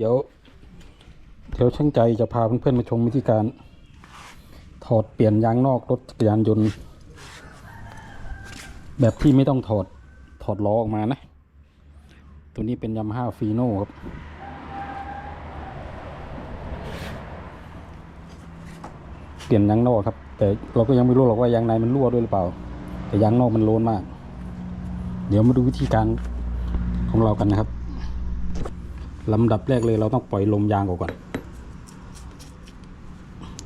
เดี๋ยวเดี๋ยวช่างใจจะพาเพื่อนๆมาชมวิธีการ ถอดเปลี่ยนยางนอกรถจักรยานยนต์ แบบที่ไม่ต้องถอดถอดล้อออกมานะ ตัวนี้เป็นยามาฮ่าฟีโน่ครับ เปลี่ยนยางนอกครับ แต่เราก็ยังไม่รู้หรอกว่ายางในมันรั่วด้วยหรือเปล่า แต่ยางนอกมันโลนมาก เดี๋ยวมาดูวิธีการของเรากันนะครับ ลำดับแรกเลยเราต้องปล่อยลมยางออกก่อน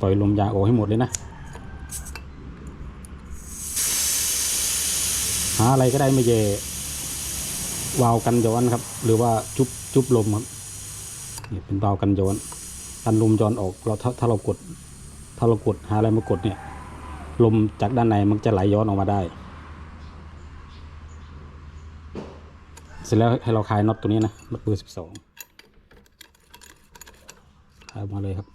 ปล่อยลมยางออกให้หมดเลยนะ หาอะไรก็ได้ไม่เยวาวกันย้อนครับ หรือว่าจุบจุบลมครับนี่เป็นวาวกันย้อนกันลมย้อนออกเราถ้าถ้าเรากด ถ้าเรากดหาอะไรมากดเนี่ย ลมจากด้านในมันจะไหลย้อนออกมาได้ เสร็จแล้วให้เราคลายน็อตตัวนี้นะน็อตเบอร์สิบสอง คลายออกมาเลยครับ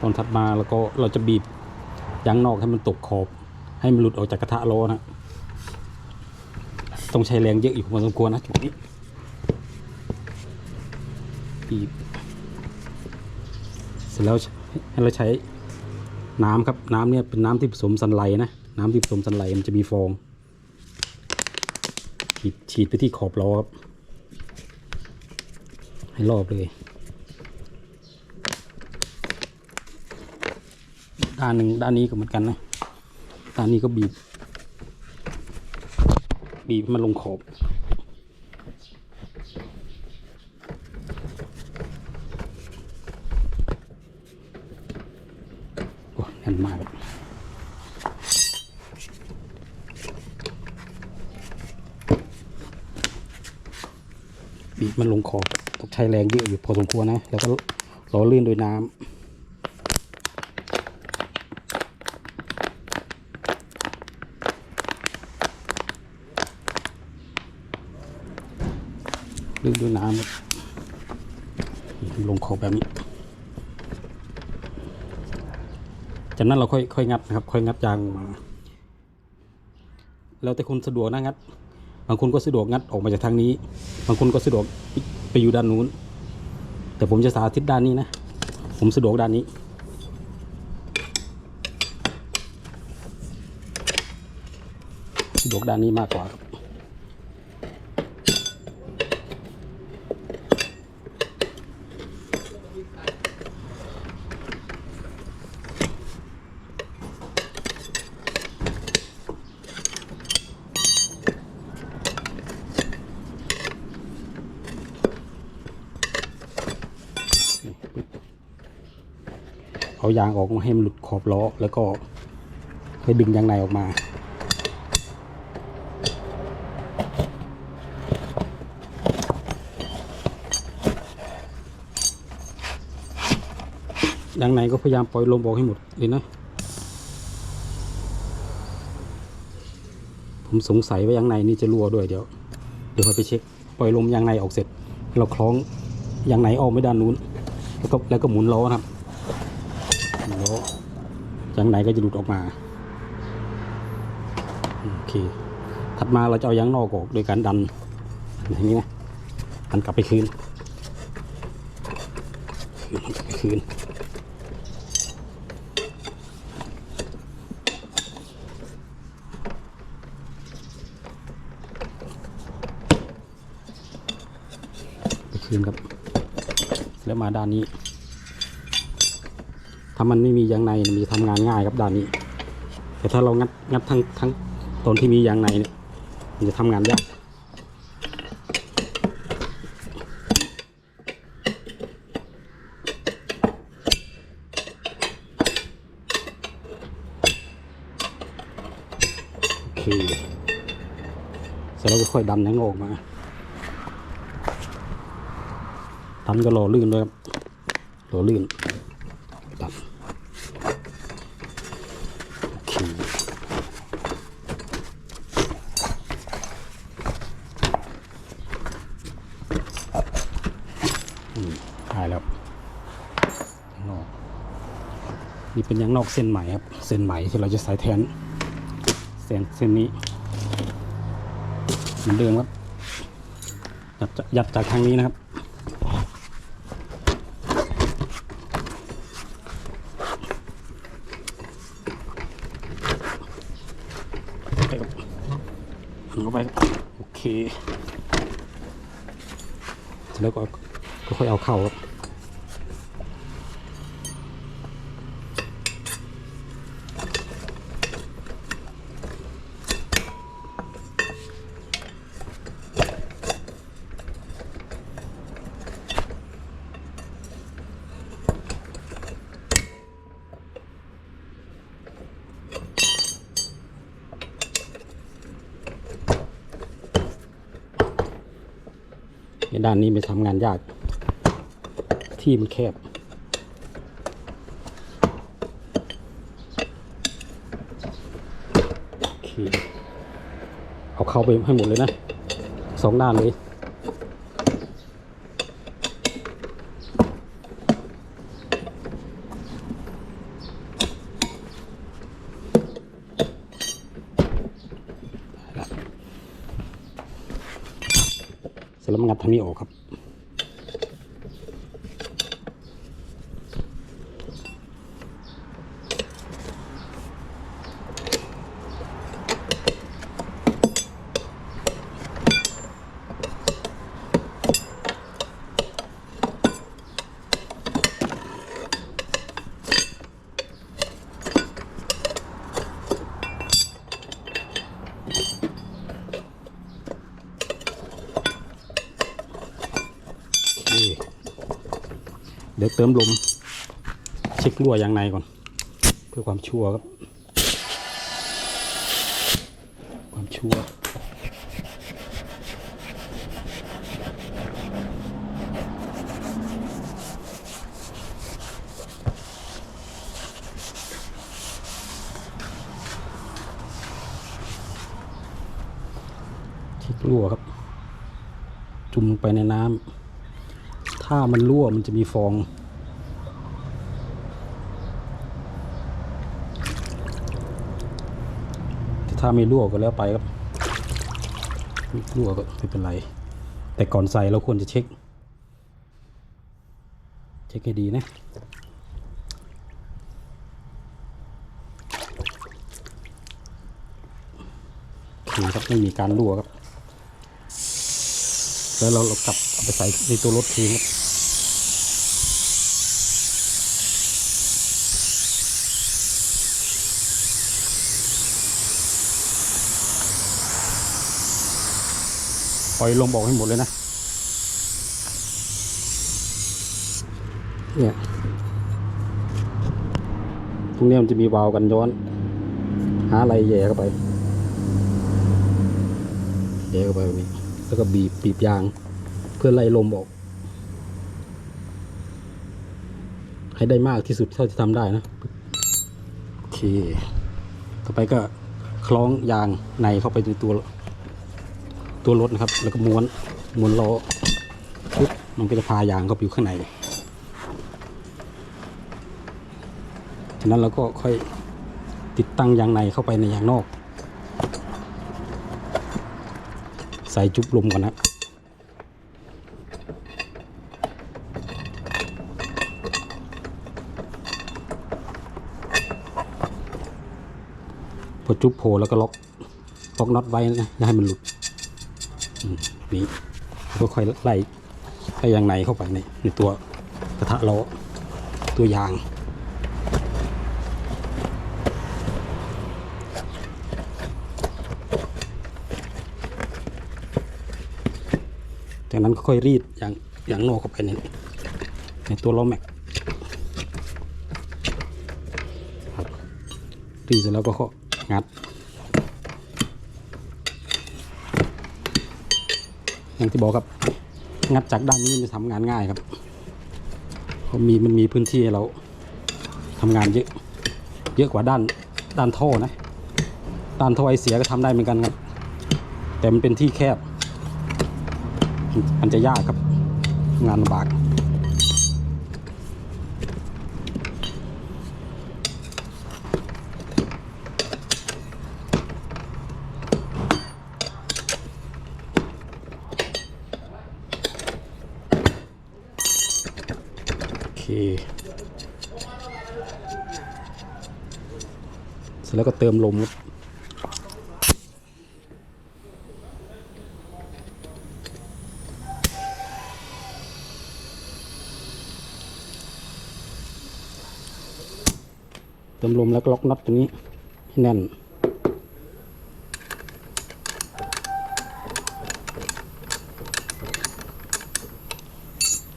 ตอนถัดมาแล้วก็เราจะบีบยางนอกให้มันตกขอบ ให้มันหลุดออกจากกระทะโลนะต้องใช้แรงเยอะอยู่พอสมควรนะจุดนี้บีบเสร็จแล้วให้เราใช้น้ำครับ น้ำเนี่ยเป็นน้ำที่ผสมสันไหลนะ น้ำที่ผสมสันไหลมันจะมีฟองฉีดฉีดไปที่ขอบล้อครับให้รอบเลย ด้านหนึ่งด้านนี้ก็เหมือนกันนะด้านนี้ก็บีบ บีบมันลงขอบ โอ้แน่นมากครับ บีบมันลงขอบต้องใช้แรงเยอะอยู่พอสมควรนะ แล้วก็ล่อลื่นโดยน้ำลื่นด้วยน้ำลงขอบแบบนี้ จากนั้นเราค่อยค่อยงัดนะครับ ค่อยงัดยางมา แล้วแต่คนสะดวกนะงัด บางคนก็สะดวกงัดออกมาจากทางนี้ บางคนก็สะดวกไปอยู่ด้านนู้น แต่ผมจะสาธิตด้านนี้นะ ผมสะดวกด้านนี้ สะดวกด้านนี้มากกว่าครับ เอายางออกให้มันหลุดขอบล้อ แล้วก็ค่อยดึงยางในออกมา ยางในก็พยายามปล่อยลมออกให้หมดเลยนะผมสงสัยว่ายางในนี่จะรั่วด้วยเดี๋ยว เดี๋ยวไปเช็คปล่อยลมยางในออกเสร็จ เราคล้องยางในออกไม่ด้านนู้น แล้วก็แล้วก็หมุนล้อนะครับ แล้วยางในก็จะหลุดออกมาโอเคถัดมาเราจะเอายางนอกออกโดยการดันอย่างนี้นะดันกลับไปคืนคืนมันกลับไปคืนไปคืนครับแล้วมาด้านนี้ ถ้ามันไม่มียางในมันจะทำงานง่ายครับด้านนี้ แต่ถ้าเรางัดงัดทั้งทั้งตอนที่มียางในเนี่ยมันจะทำงานยากโอเคเสร็จแล้วก็ค่อยดันยางออกมาดันก็รอลื่นด้วยครับรอลื่นโอเคอืมหายแล้วข้างนอก นี่ เป็นยางนอกเส้นไหมครับ เส้นไหมที่เราจะใส่แทน เส้นเส้นนี้เหมือนเดิมครับยัดจากยัดจากทางนี้นะครับไปครับหันเข้าไปโอเค แล้วก็ก็ค่อยเอาเข้าครับ ด้านนี้ไปทำงานยาก ที่มันแคบเคเอาเข้าไปให้หมดเลยนะสองด้านเลย เสร็จแล้วมันงัด ทางนี้ออกครับ เดี๋ยวเติมลม เช็ครั่วยางในก่อน เพื่อความชัวร์ครับ ความชัวร์เช็ครั่วครับ จุ่มไปในน้ำ ถ้ามันรั่วมันจะมีฟอง แต่ถ้าไม่รั่วก็แล้วไปครับรั่วก็ไม่เป็นไร แต่ก่อนใส่เราควรจะเช็ค เช็คให้ดีนะโอเคครับไม่มีการรั่วครับ แล้วเราเรากลับ เอาไปใส่ในตัวรถทีครับปล่อยลมบอกให้หมดเลยนะ เนี่ย ตรงนี้มันจะมีวาล์วกันย้อน หาอะไรแย่เข้าไปแย่เข้าไปแบบนี้ แล้วก็บีบบีบยาง เพื่อไล่ลมออก ให้ได้มากที่สุดเท่าที่ทำได้นะ โอเค ต่อไปก็คล้องยางในเข้าไปในตัว ตัวรถนะครับ แล้วก็ม้วนม้วนล้อปุ๊บมันก็จะพายางเข้าไปอยู่ข้างในจากนั้นเราก็ค่อยติดตั้งยางในเข้าไปในยางนอก ใส่จุบลมก่อนนะ พอจุ๊บโผล่แล้วก็ล็อกล็อกน็อตไว้นะอย่าให้มันหลุดนี่ก็ค่อยไล่ให้ยางในเข้าไปในในตัวกระทะล้อตัวยางจากนั้นก็ค่อยรีดอย่างอย่างนอกเข้าไปในในตัวล้อแม็กรีดเสร็จแล้วก็ข้อ งัดอย่างที่บอกครับ งัดจากด้านนี้มันทำงานง่ายครับเพราะมีมันมีพื้นที่ให้เราทำงานเยอะเยอะกว่าด้านด้านท่อนะด้านท่อไอเสียก็ทำได้เหมือนกันครับ แต่มันเป็นที่แคบ มันจะยากครับงานลำบาก เสร็จแล้วก็เติมลมครับเติมลมแล้วก็ล็อกน็อตตรงนี้ให้แน่น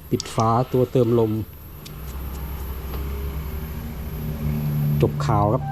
ปิดฝาตัวเติมลม จบข่าวครับ